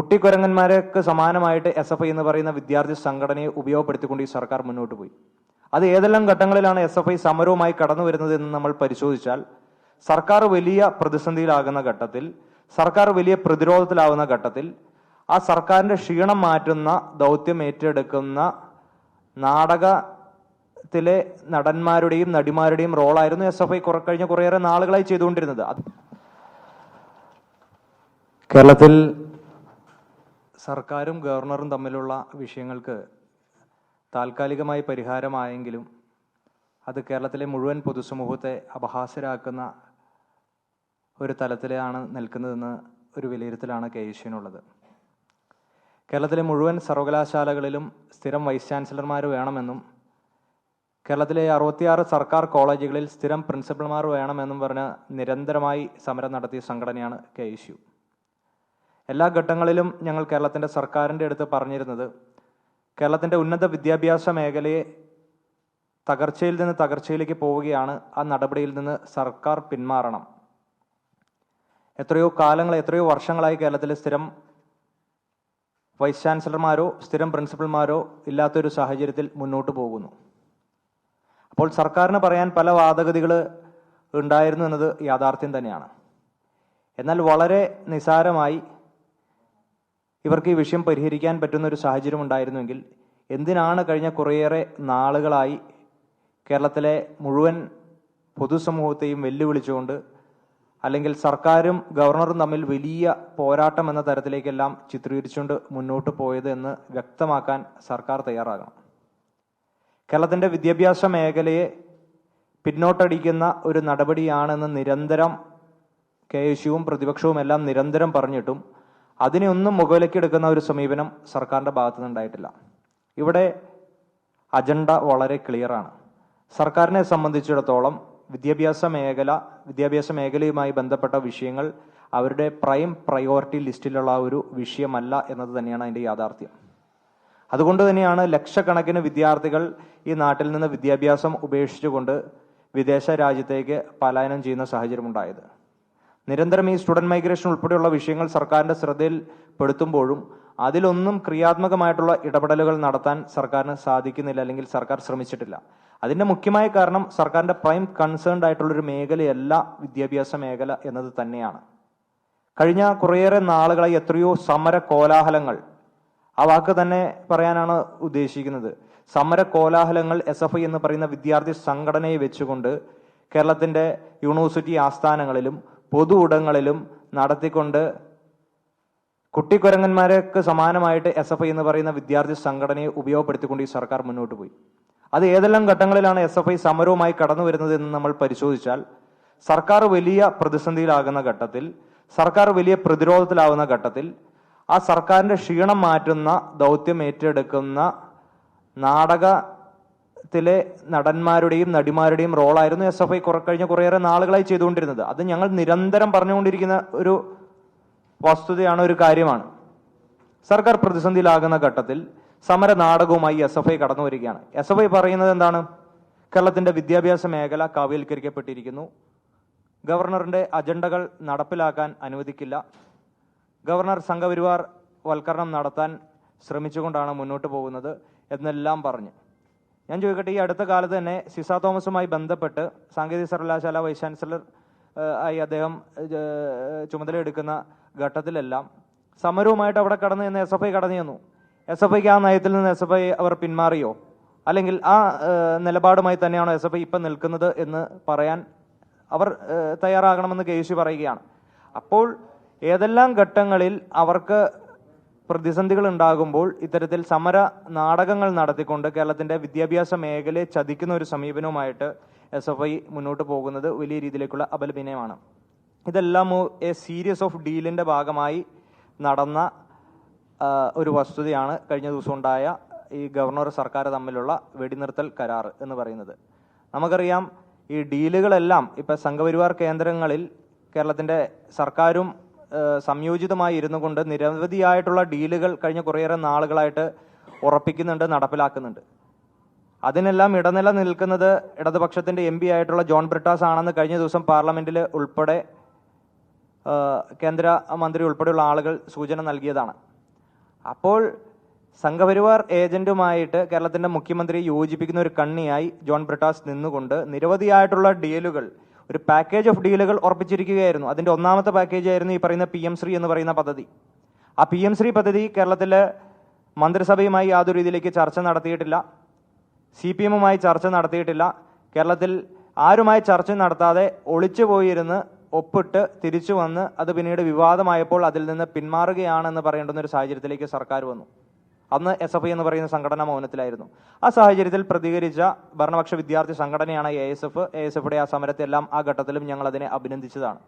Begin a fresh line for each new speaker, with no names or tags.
കുട്ടിക്കുരങ്ങന്മാർക്ക് സമാനമായിട്ട് S F I എന്ന് പറയുന്ന വിദ്യാർത്ഥി സംഘടനയെ ഉപയോഗപ്പെടുത്തിക്കൊണ്ട് ഈ സർക്കാർ മുന്നോട്ട് പോയി. അത് ഏതെല്ലാം ഘട്ടങ്ങളിലാണ് എസ് എഫ് ഐ സമരവുമായി കടന്നു വരുന്നത് എന്ന് നമ്മൾ പരിശോധിച്ചാൽ സർക്കാർ വലിയ പ്രതിസന്ധിയിലാകുന്ന ഘട്ടത്തിൽ സർക്കാർ വലിയ പ്രതിരോധത്തിലാവുന്ന ഘട്ടത്തിൽ ആ സർക്കാരിന്റെ ക്ഷീണം മാറ്റുന്ന ദൗത്യം ഏറ്റെടുക്കുന്ന നാടകത്തിലെ നടന്മാരുടെയും നടിമാരുടെയും റോളായിരുന്നു എസ് എഫ് ഐ കുറെ കഴിഞ്ഞ കുറേയേറെ നാളുകളായി ചെയ്തുകൊണ്ടിരുന്നത്. കേരളത്തിൽ സർക്കാരും ഗവർണറും തമ്മിലുള്ള വിഷയങ്ങൾക്ക് താൽക്കാലികമായി പരിഹാരമായെങ്കിലും അത് കേരളത്തിലെ മുഴുവൻ പൊതുസമൂഹത്തെ അപഹാസ്യരാക്കുന്ന ഒരു തലത്തിലാണ് നിൽക്കുന്നതെന്ന് ഒരു വിലയിരുത്തലാണ് കെ യുനുള്ളത് കേരളത്തിലെ മുഴുവൻ സർവകലാശാലകളിലും സ്ഥിരം വൈസ് ചാൻസലർമാർ വേണമെന്നും കേരളത്തിലെ അറുപത്തിയാറ് സർക്കാർ കോളേജുകളിൽ സ്ഥിരം പ്രിൻസിപ്പൽമാർ വേണമെന്നും പറഞ്ഞ് നിരന്തരമായി സമരം നടത്തിയ സംഘടനയാണ് കെ എല്ലാ ഘട്ടങ്ങളിലും ഞങ്ങൾ കേരളത്തിന്റെ സർക്കാരിന്റെ അടുത്ത് പറഞ്ഞിരുന്നത് കേരളത്തിന്റെ ഉന്നത വിദ്യാഭ്യാസ മേഖലയെ തകർച്ചയിൽ നിന്ന് തകർച്ചയിലേക്ക് പോവുകയാണ് ആ നടപടിയിൽ നിന്ന് സർക്കാർ പിന്മാറണം. എത്രയോ കാലങ്ങൾ എത്രയോ വർഷങ്ങളായി കേരളത്തിലെ സ്ഥിരം വൈസ് ചാൻസലർമാരോ സ്ഥിരം പ്രിൻസിപ്പൽമാരോ ഇല്ലാത്തൊരു സാഹചര്യത്തിൽ മുന്നോട്ട് പോകുന്നു. അപ്പോൾ സർക്കാരിന് പറയാൻ പല വാദഗതികൾ ഉണ്ടായിരുന്നു എന്നത് യാഥാർത്ഥ്യം തന്നെയാണ്. എന്നാൽ വളരെ നിസാരമായി ഇവർക്ക് ഈ വിഷയം പരിഹരിക്കാൻ പറ്റുന്ന ഒരു സാഹചര്യം ഉണ്ടായിരുന്നുവെങ്കിൽ എന്തിനാണ് കഴിഞ്ഞ കുറേയേറെ നാളുകളായി കേരളത്തിലെ മുഴുവൻ പൊതുസമൂഹത്തെയും വെല്ലുവിളിച്ചുകൊണ്ട് അല്ലെങ്കിൽ സർക്കാരും ഗവർണറും തമ്മിൽ വലിയ പോരാട്ടം എന്ന തരത്തിലേക്കെല്ലാം ചിത്രീകരിച്ചുകൊണ്ട് മുന്നോട്ട് പോയത് എന്ന് വ്യക്തമാക്കാൻ സർക്കാർ തയ്യാറാകണം. കേരളത്തിന്റെ വിദ്യാഭ്യാസ മേഖലയെ പിന്നോട്ടടിക്കുന്ന ഒരു നടപടിയാണെന്ന് നിരന്തരം കെ പ്രതിപക്ഷവും എല്ലാം നിരന്തരം പറഞ്ഞിട്ടും അതിനെ ഒന്നും മുഖവിലക്കെടുക്കുന്ന ഒരു സമീപനം സർക്കാരിന്റെ ഭാഗത്തു നിന്നുണ്ടായിട്ടില്ല ഇവിടെ അജണ്ട വളരെ ക്ലിയറാണ് സർക്കാരിനെ സംബന്ധിച്ചിടത്തോളം വിദ്യാഭ്യാസ മേഖല വിദ്യാഭ്യാസ മേഖലയുമായി ബന്ധപ്പെട്ട വിഷയങ്ങൾ അവരുടെ പ്രൈം പ്രയോറിറ്റി ലിസ്റ്റിലുള്ള ഒരു വിഷയമല്ല എന്നത് തന്നെയാണ് അതിന്റെ യാഥാർത്ഥ്യം. അതുകൊണ്ട് തന്നെയാണ് ലക്ഷക്കണക്കിന് വിദ്യാർത്ഥികൾ ഈ നാട്ടിൽ നിന്ന് വിദ്യാഭ്യാസം ഉപേക്ഷിച്ചുകൊണ്ട് വിദേശ രാജ്യത്തേക്ക് പലായനം ചെയ്യുന്ന സാഹചര്യം ഉണ്ടായത് നിരന്തരം ഈ സ്റ്റുഡന്റ് മൈഗ്രേഷൻ ഉൾപ്പെടെയുള്ള വിഷയങ്ങൾ സർക്കാരിന്റെ ശ്രദ്ധയിൽപ്പെടുത്തുമ്പോഴും അതിലൊന്നും ക്രിയാത്മകമായിട്ടുള്ള ഇടപെടലുകൾ നടത്താൻ സർക്കാരിന് സാധിക്കുന്നില്ല അല്ലെങ്കിൽ സർക്കാർ ശ്രമിച്ചിട്ടില്ല. അതിന്റെ മുഖ്യമായ കാരണം സർക്കാരിന്റെ പ്രൈം കൺസേൺഡ് ആയിട്ടുള്ളൊരു മേഖലയല്ല വിദ്യാഭ്യാസ മേഖല എന്നത് തന്നെയാണ്. കഴിഞ്ഞ കുറേയേറെ നാളുകളായി എത്രയോ സമര കോലാഹലങ്ങൾ. ആ വാക്ക് തന്നെ പറയാനാണ് ഉദ്ദേശിക്കുന്നത്. സമര കോലാഹലങ്ങൾ എസ് എഫ് ഐ എന്ന് പറയുന്ന വിദ്യാർത്ഥി സംഘടനയെ വെച്ചുകൊണ്ട് കേരളത്തിന്റെ യൂണിവേഴ്സിറ്റി ആസ്ഥാനങ്ങളിലും പൊതു ഇടങ്ങളിലും നടത്തിക്കൊണ്ട് കുട്ടിക്കുരങ്ങന്മാർക്ക് സമാനമായിട്ട് എസ് എഫ് ഐ എന്ന് പറയുന്ന വിദ്യാർത്ഥി സംഘടനയെ ഉപയോഗപ്പെടുത്തിക്കൊണ്ട് ഈ സർക്കാർ മുന്നോട്ട് പോയി. അത് ഏതെല്ലാം ഘട്ടങ്ങളിലാണ് എസ് എഫ് ഐ സമരവുമായി കടന്നു വരുന്നത് എന്ന് നമ്മൾ പരിശോധിച്ചാൽ സർക്കാർ വലിയ പ്രതിസന്ധിയിലാകുന്ന ഘട്ടത്തിൽ സർക്കാർ വലിയ പ്രതിരോധത്തിലാവുന്ന ഘട്ടത്തിൽ ആ സർക്കാരിന്റെ ക്ഷീണം മാറ്റുന്ന ദൗത്യം ഏറ്റെടുക്കുന്ന നാടകത്തിലെ നടന്മാരുടെയും നടിമാരുടെയും റോളായിരുന്നു എസ് എഫ് ഐ കഴിഞ്ഞ കുറേയേറെ നാളുകളായി ചെയ്തുകൊണ്ടിരുന്നത്. അത് ഞങ്ങൾ നിരന്തരം പറഞ്ഞുകൊണ്ടിരിക്കുന്ന ഒരു വസ്തുതയാണ് ഒരു കാര്യമാണ്. സർക്കാർ പ്രതിസന്ധിയിലാകുന്ന ഘട്ടത്തിൽ സമര നാടകവുമായി എസ് എഫ് ഐ കടന്നു വരികയാണ്. എസ് എഫ് ഐ പറയുന്നത് എന്താണ്? കേരളത്തിന്റെ വിദ്യാഭ്യാസ മേഖല കാവ്യവൽക്കരിക്കപ്പെട്ടിരിക്കുന്നു. ഗവർണറിന്റെ അജണ്ടകൾ നടപ്പിലാക്കാൻ അനുവദിക്കില്ല. ഗവർണർ സംഘപരിവാർ വൽക്കരണം നടത്താൻ ശ്രമിച്ചുകൊണ്ടാണ് മുന്നോട്ട് പോകുന്നത് എന്നെല്ലാം പറഞ്ഞ്. ഞാൻ ചോദിക്കട്ടെ ഈ അടുത്ത കാലത്ത് തന്നെ സിസ തോമസുമായി ബന്ധപ്പെട്ട് സാങ്കേതിക സർവകലാശാല വൈസ് ചാൻസലർ ആയി അദ്ദേഹം ചുമതലയെടുക്കുന്ന ഘട്ടത്തിലെല്ലാം സമരവുമായിട്ട് അവിടെ കടന്നു ചെന്ന് എസ് എഫ് ഐ കടന്നു ചെന്നു. എസ് എഫ് ഐക്ക് ആ നയത്തിൽ നിന്ന് എസ് എഫ് ഐ അവർ പിന്മാറിയോ? അല്ലെങ്കിൽ ആ നിലപാടുമായി തന്നെയാണോ എസ് എഫ് ഐ ഇപ്പം നിൽക്കുന്നത് എന്ന് പറയാൻ അവർ തയ്യാറാകണമെന്ന് കെ യു പറയുകയാണ്. അപ്പോൾ ഏതെല്ലാം ഘട്ടങ്ങളിൽ അവർക്ക് പ്രതിസന്ധികൾ ഉണ്ടാകുമ്പോൾ ഇത്തരത്തിൽ സമര നാടകങ്ങൾ നടത്തിക്കൊണ്ട് കേരളത്തിന്റെ വിദ്യാഭ്യാസ മേഖലയെ ചതിക്കുന്ന ഒരു സമീപനവുമായിട്ട് എസ് എഫ് ഐ മുന്നോട്ട് പോകുന്നത് വലിയ രീതിയിലേക്കുള്ള അപലപിനയമാണ്. ഇതെല്ലാം എ സീരിയസ് ഓഫ് ഡീലിന്റെ ഭാഗമായി നടന്ന ഒരു വസ്തുതയാണ് കഴിഞ്ഞ ദിവസം ഉണ്ടായ ഈ ഗവർണർ സർക്കാർ തമ്മിലുള്ള വെടിനിർത്തൽ കരാർ എന്ന് പറയുന്നത്. നമുക്കറിയാം ഈ ഡീലുകളെല്ലാം ഇപ്പം സംഘപരിവാർ കേന്ദ്രങ്ങളിൽ കേരളത്തിന്റെ സർക്കാരും സംയോജിതമായി ഇരുന്നു കൊണ്ട് നിരവധിയായിട്ടുള്ള ഡീലുകൾ കഴിഞ്ഞ കുറേയേറെ നാളുകളായിട്ട് ഉറപ്പിക്കുന്നുണ്ട് നടപ്പിലാക്കുന്നുണ്ട്. അതിനെല്ലാം ഇടനില നിൽക്കുന്നത് ഇടതുപക്ഷത്തിന്റെ എം ആയിട്ടുള്ള ജോൺ ബ്രിട്ടാസ് ആണെന്ന് കഴിഞ്ഞ ദിവസം പാർലമെന്റിൽ ഉൾപ്പെടെ കേന്ദ്ര മന്ത്രി ഉൾപ്പെടെയുള്ള ആളുകൾ സൂചന നൽകിയതാണ്. അപ്പോൾ സംഘപരിവാർ ഏജന്റുമായിട്ട് കേരളത്തിന്റെ മുഖ്യമന്ത്രി യോജിപ്പിക്കുന്ന ഒരു കണ്ണിയായി ജോൺ ബ്രിട്ടാസ് നിന്നുകൊണ്ട് നിരവധിയായിട്ടുള്ള ഡീലുകൾ ഒരു പാക്കേജ് ഓഫ് ഡീലുകൾ ഉറപ്പിച്ചിരിക്കുകയായിരുന്നു. അതിന്റെ ഒന്നാമത്തെ പാക്കേജ് ആയിരുന്നു ഈ പറയുന്ന പി എം ശ്രീ എന്ന് പറയുന്ന പദ്ധതി. ആ പി എം ശ്രീ പദ്ധതി കേരളത്തിലെ മന്ത്രിസഭയുമായി യാതൊരു രീതിയിലേക്ക് ചർച്ച നടത്തിയിട്ടില്ല. സി പി എമ്മുമായി ചർച്ച നടത്തിയിട്ടില്ല. കേരളത്തിൽ ആരുമായി ചർച്ച നടത്താതെ ഒളിച്ചു പോയിരുന്ന് ഒപ്പിട്ട് തിരിച്ചു വന്ന് അത് പിന്നീട് വിവാദമായപ്പോൾ അതിൽ നിന്ന് പിന്മാറുകയാണെന്ന് പറയേണ്ടുന്ന ഒരു സാഹചര്യത്തിലേക്ക് സർക്കാർ വന്നു. അന്ന് എസ് എഫ് ഐ എന്ന് പറയുന്ന സംഘടന മൗനത്തിലായിരുന്നു. ആ സാഹചര്യത്തിൽ പ്രതികരിച്ച ഭരണപക്ഷ വിദ്യാർത്ഥി സംഘടനയാണ് A S F A S എഫിയുടെ ആ സമരത്തെല്ലാം ആ ഘട്ടത്തിലും ഞങ്ങൾ അതിനെ അഭിനന്ദിച്ചതാണ്.